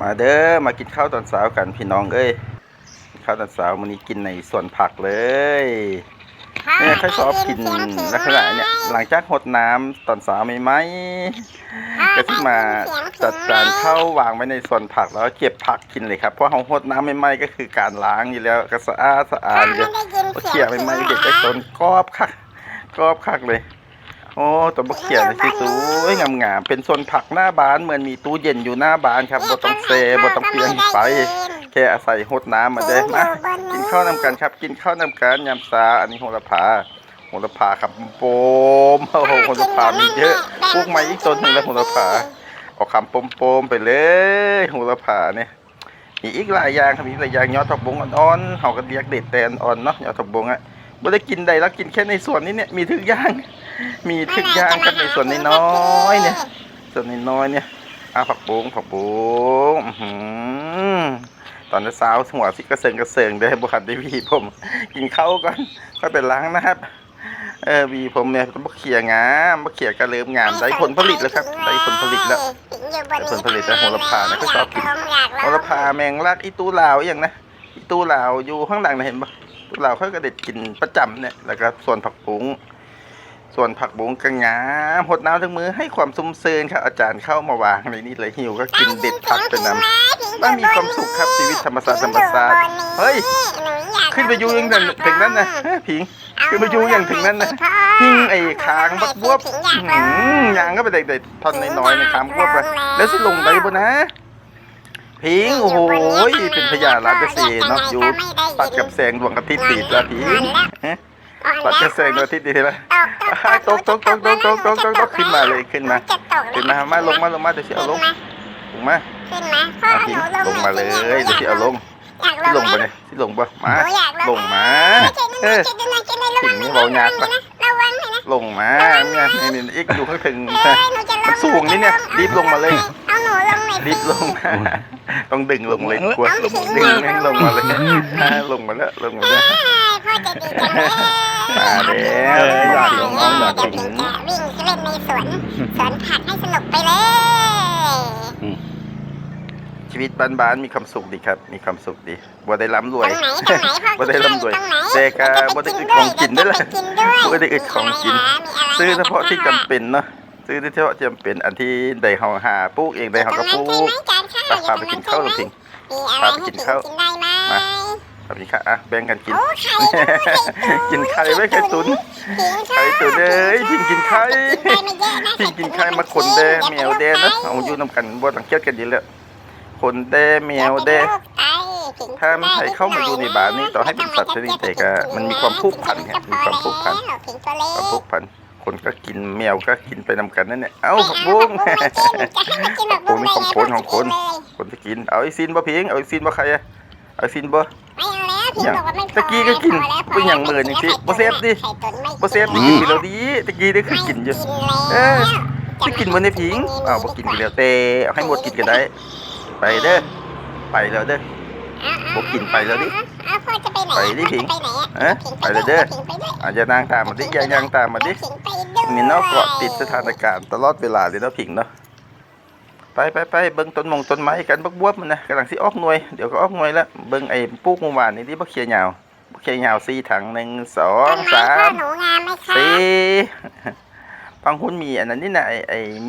มาเด้อมากินข้าวตอนเช้ากันพี่น้องเอ้ยกินข้าวตอนเช้าวันนี้กินในส่วนผักเลยเนี่ยใครชอบกินลักษณะเนี่ยหลังจากหดน้ำตอนเช้าไหมไหมก็ที่มาจัดจานข้าววางไว้ในส่วนผักแล้วเก็บผักกินเลยครับเพราะเขาหดน้ำไหมๆก็คือการล้างอยู่แล้วก็สะอาดสะอาดอยู่บะเขียไหมๆเด็กได้ต้นกรอบคักกรอบคักเลย โอ้ตัวบะเขียเลยสิสวยงามๆเป็นโซนผักหน้าบ้านเหมือนมีตู้เย็นอยู่หน้าบ้านครับบ่ต้องเซบ่ต้องเปลี่ยนไฟแค่อาศัยหดน้ำมาเด้อมากินข้าวนำกันครับ กินข้าวนำกันยำซาอันนี้โหระพาโหระพาครับโปมโอ้โหโหระพามีเยอะพวกไม้อีกต้นหนึ่งแล้วโหระพาเอาคำโปมๆไปเลยโหระพาเนี่ยมีอีกหลายอย่างครับมีหลายอย่างยอดผักบงอ่อนๆเฮาก็เรียกเด็ดแต่อ่อนๆเนาะยอดผักบงอะ บ่ได้กินใดแล้วกินแค่ในส่วนนี้เนี่ยมีทุกอย่าง มีทุกอย่างครับในส่วนน้อยๆเนี่ยส่วนน้อยๆเนี่ยอาผักบุ้งผักบุ้งอื้อหือตอนเช้าหัวสิกระเซิงกระเซิงเด้อบุคันได้วีผม กินข้าวก่อนค่อยไปล้างนะครับ เออวีผมเนี่ยก็บ่เขียงามบ่เขียกระเริ่มงามได้ผลผลิตแล้วครับ ได้ผลผลิตแล้วได้ผลผลิตแล้วโหระพาเนี่ยก็ชอบกินโหระพาแมงลักอีตู้ลาวอหย่างนะอีตู้ลาวอยู่ข้างหลังนะเห็นปะ ตู้ลาวเขาก็เด็ดกินประจำเนี่ยแล้วก็ส่วนผักบุ้งส่วนผักบุ้งก็งามหดน้ำทั้งมือให้ความซุ่มเซินครับอาจารย์เข้ามาวางในนี้เลยหิวก็กินเด็ดผักไปนำต้องมีความสุขครับชีวิตธรรมศาสตร์ธรรมศาสตร์เฮ้ยขึ้นไปยู่ยังถึงถึงนั้นนะเฮ้ยผิงขึ้นไปยูอย่างถึงนั้นนะหิ้งไอ้คางบักบวบหือยางก็ไปเด็กๆทอนน้อยๆในคางบวบไปแล้วสิลงได้บ่นะ พิงโอ้โหเป็นพญาลาเกษตรเนาะอยู่ตัดกับแสงดวงอาทิตย์ติดแล้วพิงฮะตัดกับแสงดวงอาทิตย์ติดแล้วตกตกตกตกตกตกตกตกขึ้นมาเลยขึ้นมาขึ้นมามาลงมาลงมาเดี๋ยวสิเอาลงลงมาขึ้นมาพ่อเอาหพิงนูลงลงมาเลยเดี๋ยวสิเอาลงอยากที่ลงไหไปมเนี่ยที่ลงปะมาหนูอยากลงมาเออเจ็ดนะเจ็ดนะเจ็ดนะระวังถึงนี่เบายากปะระวังหน่อยนะลงมาเนี่ยนี่นี่อีกอยู่ข้างถึงเอ้ยหนูจะลงมันสูงนี่เนี่ยรีบลงมาเลย เอาหนูลงหน่อยรีบลงมาต้องดึงลงเลยกลัวดึงแม่งลงมาเลยลงมาแล้วลงมาแล้วพ่อจะดีจังเลยมาแล้วอยากลลงงน้องอยากจะถึงวิ่งเล่นในสวนสวนผักให้สนุกไปเลย ชีวิตบ้านๆมีความสุขดีครับ มีความสุขดีบ่ได้ร่ำรวยตรงไหนตรงไหนพ่อบ่ได้ร่ำรวยตรงไหนแต่ก็บ่ได้อึดของกินด้วยล่ะกินด้วยบ่ได้อึดของกิน ซื้อเฉพาะที่จำเป็นเนาะ ซื้อเฉพาะที่จำเป็นอันที่ได้เฮาหาปลูกเองได้เฮาก็ปลูกไปพาไปกินข้าวหรือพิงมีอะไรให้กินข้าวกินได้ไหมมาครับพี่ค่ะอะแบ่งกันกินโอ้ไข่ด้วยไข่ตุ๋กินไข่ไว้ไข่ตุ๋นไข่ตุ๋นเอ้ยพิงกินไข่ได้ไม่เยอะนะพิงกินไข่มาคนแดแมวแดนะเอาอยู่นำกันบ่ต้องเครียดกันอยู่แล้วคนแดแมวแดถ้ามันใครเข้ามาอยู่ในบ้านนี่ต่อให้เป็นสัตว์ชนิดใดก็มันมีความผูกพันครับมีความผูกพันความผูกพัน คนก็กินแมวก็กินไปนำกันนั่นแหละเอ้าผักบุ้งผักบุ้งนี่ของคนของคนคนที่กินเอาไอซินบ่พิงเอาไอซินบ่ใครอะเอาไอซินบ่อย่างตะกี้ก็กินเป็นอย่างเหมือนอย่างที่บ่เซฟดิบ่เซฟได้กินไปแล้วดีตะกี้ได้คือกินอยู่เออที่กินบ่ในพิงอ้าวบ่กินไปแล้วแต่เอาให้หมดกินก็ได้ไปเด้อไปแล้วเด้อ บ่กินไปแล้วดิพ่อจะไปไหนไปดิผิงไปไหนเอ๊ะไปเลยเด้ออาจจะนางตามมาดิอย่ายังตามมาดินี่เนาะเกาะติดสถานการณ์ตลอดเวลาเลยเนาะผิงเนาะไปไปไปเบิ่งต้นมงต้นไม้กันบักบวบมันนะกำลังสิออกหน่วยเดี๋ยวก็ออกหน่วยแล้วเบิ่งไอ้ปลูกเมื่อวานนี่ที่บักเขียยาวบักเขียยาวสี่ถังหนึ่งสองสามหนูงามไหมคะสี่บางหุ้นมีอันนั้นนี่นะไอ้ไอ้มี